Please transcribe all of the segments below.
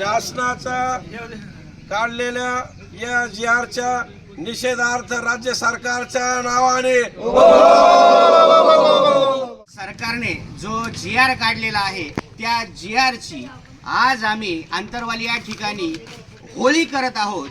शासनाचा काढलेल्या या जी आरच्या निषेधार्थ राज्य सरकारच्या नावाने. सरकारने जो जी आर काढलेला आहे त्या जी आरची आज आम्ही आंतरवाली या ठिकाणी होळी करत आहोत.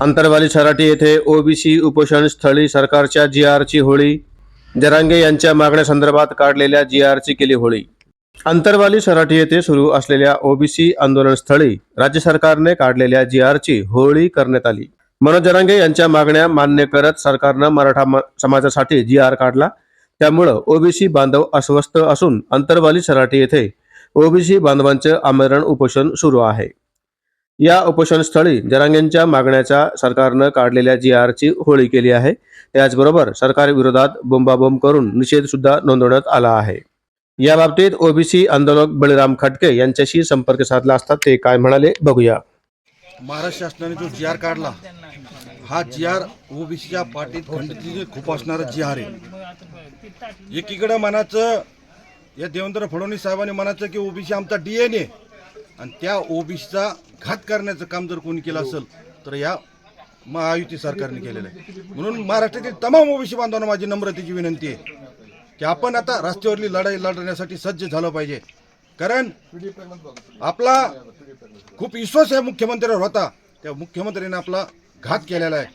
अंतरवाली शराटी येथे ओबीसी उपोषण स्थळी सरकारच्या जी आरची होळी. जरांगे यांच्या मागण्यासंदर्भात काढलेल्या जी आरची केली होळी. अंतरवाली सराटी येथे सुरू असलेल्या ओबीसी आंदोलन स्थळी राज्य सरकारने काढलेल्या जी आरची होळी करण्यात आली. मनोज जरांगे यांच्या मागण्या मान्य करत सरकारनं मराठा समाजासाठी जी आर काढला. त्यामुळं ओबीसी बांधव अस्वस्थ असून अंतरवाली सराटी येथे ओबीसी बांधवांचं आमरण उपोषण सुरू आहे. या उपोषणस्थळी जरांगेंच्या मागण्याच्या सरकारनं काढलेल्या जी आरची होळी केली आहे. त्याचबरोबर सरकार विरोधात बोंबाबोंब करून निषेध सुद्धा नोंदवण्यात आला आहे. या बाबतीत ओबीसी आंदोलक बळीराम खटके यांच्याशी संपर्क साधला असता ते काय म्हणाले बघूया. महाराष्ट्र शासनाने जो जी आर काढला हा जी आर ओबीसीच्या पाठीत खंडित खूप असणारा जी आर आहे. एकीकडे मनाचं या देवेंद्र फडणवीस साहेबांनी म्हणायचं की ओबीसी आमचा डीएनए आणि त्या ओबीसीचा घात करण्याचं काम जर कोणी केलं असेल तर या महायुती सरकारने केलेलं आहे. म्हणून महाराष्ट्रातील तमाम ओबीसी बांधवांना माझी नम्रतेची विनंती आहे की आपण आता रस्त्यावरली लढाई लढण्यासाठी सज्ज झालं पाहिजे. कारण आपला खूप विश्वास या मुख्यमंत्र्यावर होता त्या मुख्यमंत्र्यांनी आपला घात केलेला आहे.